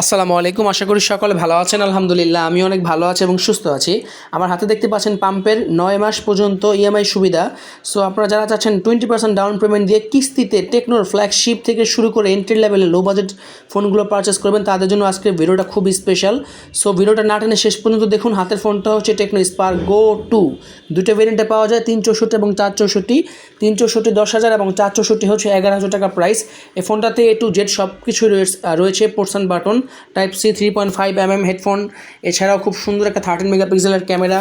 আসসালামু আলাইকুম, আশা করি সকলে ভালো আছেন, আলহামদুলিল্লাহ। আমি অনেক ভালো আছি এবং সুস্থ আছি। আমার হাতে দেখতে পাচ্ছেন পাম্পের নয় মাস পর্যন্ত ইএমআই সুবিধা। সো আপনারা যারা চাচ্ছেন টোয়েন্টি পার্সেন্ট ডাউন পেমেন্ট দিয়ে কিস্তিতে টেকনোর ফ্ল্যাগশিপ থেকে শুরু করে এন্ট্রি লেভেলে লো বাজেট ফোনগুলো পারচেস করবেন, তাদের জন্য আজকের ভিডিওটা খুব স্পেশাল সো ভিডিওটা না টেনে শেষ পর্যন্ত দেখুন, হাতের ফোনটা হচ্ছে টেকনো স্পার গো টু দুটো ভেরিয়েন্টে পাওয়া যায় তিন চৌষট্টি এবং চার চৌষট্টি তিন চৌষট্টি দশ হাজার এবং চার চৌষট্টি হচ্ছে এগারো হাজার টাকা প্রাইস এই ফোনটাতে এ টু জেড সব কিছু রয়েছে portion button type C three point five M M headphone এছাড়াও খুব সুন্দর একটা থার্টিন মেগাপিক্সেলের ক্যামেরা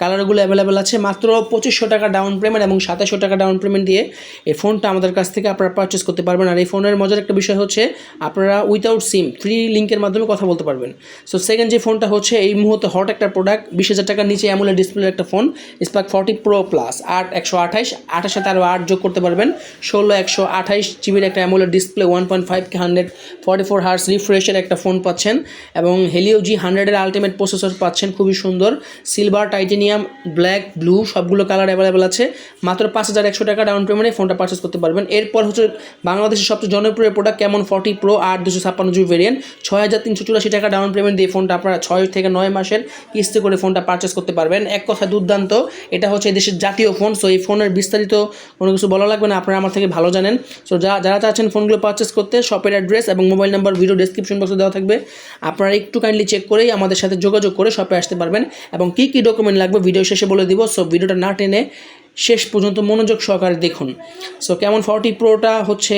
কালারগুলো অ্যাভেলেবেল আছে মাত্র পঁচিশশো টাকা ডাউন পেমেন্ট এবং সাতাশশো টাকা ডাউন পেমেন্ট দিয়ে এই ফোনটা আমাদের কাছ থেকে আপনারা পারচেস করতে পারবেন। আর এই ফোনের মজার একটা বিষয় হচ্ছে আপনারা উইথাউট সিম ফ্রি লিঙ্কের মাধ্যমে কথা বলতে পারবেন। সো সেকেন্ড যে ফোনটা হচ্ছে, এই মুহূর্তে হট একটা প্রোডাক্ট বিশ হাজার টাকার নিচে অ্যামুলের ডিসপ্লের একটা phone Spark forty Pro Plus আট একশো আঠাইশ আঠাশ সাথে আরও আট যোগ করতে পারবেন। ষোলো একশো আঠাইশ জিবির একটা অ্যামুলের display one point five hundred forty four hertz রিফ্রেশের একটা ফোন পাচ্ছেন এবং হেলিও জি হান্ড্রেডের আলটিমেট প্রসেসর পাচ্ছেন, খুবই সুন্দর। সিলভার টাইটেনিয়াম ব্ল্যাক ব্লু সবগুলো কালার অ্যাভেলেবেল আছে। মাত্র পাঁচ হাজার একশো টাকা ডাউন পেমেন্টে ফোনটা পারচেস করতে পারবেন। এরপর হচ্ছে বাংলাদেশের সবচেয়ে জনপ্রিয় প্রোডাক্ট কেমন? ফর্টি প্রো আট দুশো ছাপ্পান্ন জিবি ভেরিয়েন্ট ছয় হাজার তিনশো চুরাশি টাকা ডাউন পেমেন্ট দিয়ে ফোনটা আপনারা ছয় থেকে নয় মাসের কিস্তি করে ফোনটা পারচেস করতে পারবেন। এক কথা দুর্দান্ত, এটা হচ্ছে দেশের জাতীয় ফোন সো এই ফোনের বিস্তারিত কোনো কিছু বলা লাগবে না, আপনারা আমার থেকে ভালো জানেন। সো যা যারা চাচ্ছেন ফোনগুলো পারচেস করতে শপের অ্যাড্রেস এবং মোবাইল নাম্বার ভিডিও ডেসক্রিপশন বক্সে দেওয়া থাকবে, আপনারা একটু কাইন্ডলি চেক করেই আমাদের সাথে যোগাযোগ করে শপে আসতে পারবেন এবং কী কী ডকুমেন্ট লাগবে ভিডিও শেষে বলে দিব সো ভিডিওটা না টেনে শেষ পর্যন্ত মনোযোগ সহকারে দেখুন। সো কেমন ফর্টি প্রোটা হচ্ছে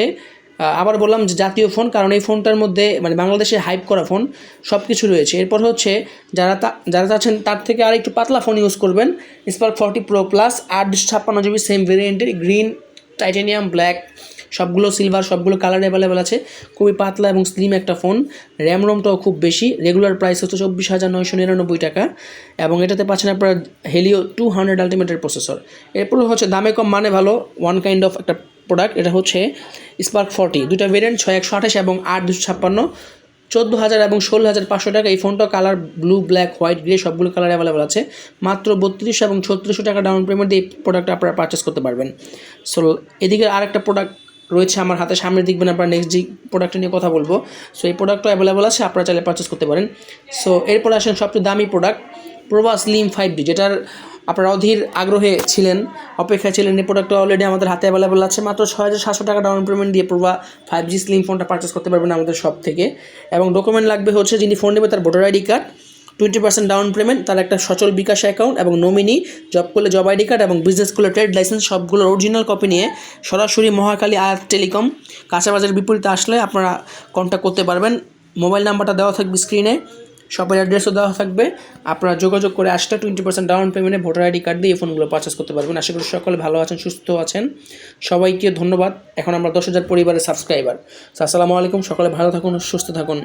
আবার বললাম যে জাতীয় ফোন কারণ এই ফোনটার মধ্যে মানে বাংলাদেশে হাইপ করা ফোন সব কিছু রয়েছে। এরপর হচ্ছে যারা তা যারা চাচ্ছেন তার থেকে আর একটু পাতলা ফোন ইউজ করবেন স্পার্ক ফর্টি প্রো প্লাস আট ছাপ্পান্ন জিবি সেম ভেরিয়েন্টের গ্রিন টাইটেনিয়াম ব্ল্যাক সবগুলো সিলভার সবগুলো কালার অ্যাভেলেবেল আছে। খুবই পাতলা এবং স্লিম একটা ফোন র্যাম রোমটাও খুব বেশি। রেগুলার প্রাইস হচ্ছে চব্বিশ হাজার নয়শো নিরানব্বই টাকা। এবং এটাতে পাচ্ছেন আপনার হেলিও টু হান্ড্রেড আলটিমেটের প্রসেসর এরপর হচ্ছে দামে কম মানে ভালো ওয়ান কাইন্ড অফ একটা প্রোডাক্ট এটা হচ্ছে স্পার্ক ফর্টি দুটা ভেরিয়েন্ট ছয় একশো আঠাশ এবং আট দুশো ছাপ্পান্ন। চোদ্দ হাজার এবং ষোলো হাজার পাঁচশো টাকা। এই ফোনটা colour blue black white grey সবগুলো কালার অ্যাভেলেবেল আছে। মাত্র বত্রিশশো এবং ছত্রিশশো টাকা ডাউন পেমেন্ট দিয়ে এই প্রোডাক্ট আপনারা পারচেস করতে পারবেন। সো এদিকে আরেকটা প্রোডাক্ট রয়েছে আমার হাতে সামনে দেখবেন আপনারা নেক্সট যে প্রোডাক্ট নিয়ে কথা বলব। সো এই প্রোডাক্টও অ্যাভেলেবেল আছে, আপনারা চাইলে পারচেস করতে পারেন। সো এরপর আসেন সবচেয়ে দামি প্রোডাক্ট প্রোভা স্লিম ফাইভ যেটার আপনারা অধীর আগ্রহে ছিলেন, অপেক্ষায় ছিলেন, এই প্রোডাক্টটা অলরেডি আমাদের হাতে অ্যাভেলেবেল আছে। মাত্র ছয় হাজার সাতশো টাকা ডাউন পেমেন্ট দিয়ে প্রোভা ফাইভ জি স্লিম ফোনটা পারচেস করতে পারবেন আমাদের শপ থেকে। এবং ডকুমেন্ট লাগবে হচ্ছে, যিনি ফোন নেবে তার voter ID card twenty percent down payment, তার একটা সচল বিকাশ অ্যাকাউন্ট এবং নমিনি, জব করলে জব আইডি কার্ড এবং বিজনেস করলে ট্রেড লাইসেন্স সবগুলোর অরিজিনাল কপি নিয়ে সরাসরি মহাকালী আয়াত টেলিকম কাঁচাবাজারের বিপরীতে আসলে আপনারা কন্ট্যাক্ট করতে পারবেন। মোবাইল নাম্বারটা দেওয়া থাকবে স্ক্রিনে শপের অ্যাড্রেসও দেওয়া থাকবে। আপনারা যোগাযোগ করে আসলে টোয়েন্টি পার্সেন্ট ডাউন পেমেন্টে ভোটার আইডি কার্ড দিয়ে এই ফোনগুলো পারচেস করতে পারবেন। আশা করি সকলে ভালো আছেন, সুস্থ আছেন। সবাইকে ধন্যবাদ। এখন আমরা দশ হাজার পরিবারের সাবস্ক্রাইবার আসসালামু আলাইকুম, সকলে ভালো থাকুন, সুস্থ থাকুন।